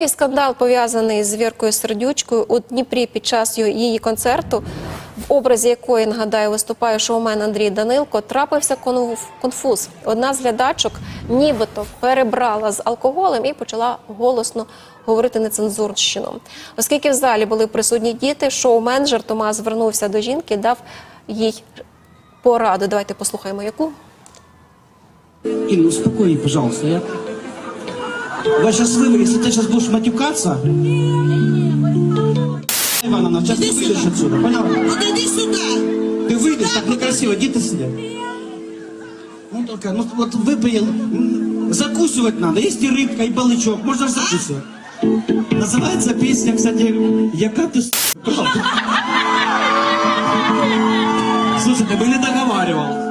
І скандал пов'язаний з Віркою Сердючкою у Дніпрі під час її концерту, в образі якої нагадаю виступає шоумен Андрій Данилко, трапився конф- конфуз. Одна з глядачок нібито перебрала з алкоголем і почала голосно говорити нецензурщину. Оскільки в залі були присутні діти, шоумен жартома звернувся до жінки, дав їй пораду. Давайте послухаємо, яку. Инна, успокой, пожалуйста. Я... Я сейчас выйду, если ты сейчас будешь матюкаться... Ивановна, сейчас ты выйдешь отсюда, поняла? Подойди сюда. Ты выйдешь, так некрасиво, иди ты сюда. Ну только, ну вот выпил, закусывать надо. Есть и рыбка, и балычок, можно же закусывать. Называется песня, кстати, «Яка ты с***». Пожалуйста. Слушайте, мы не договаривал.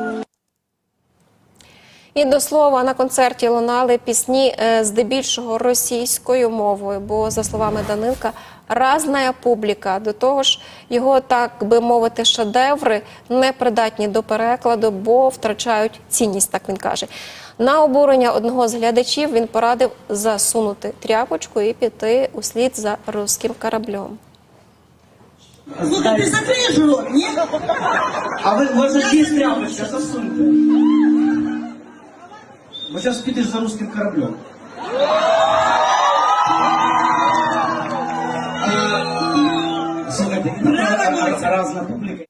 І до слова на концерті лунали пісні е, здебільшого російською мовою, бо за словами Данилка, разна публіка. До того ж, його так би мовити, шедеври не придатні до перекладу, бо втрачають цінність, так він каже. На обурення одного з глядачів він порадив засунути тряпочку і піти услід за руським кораблем. Слухай, ти закриєш рот, ні? А ви, у вас же є сейчас. Підеш за русским кораблем. Слухайте, разна публіка.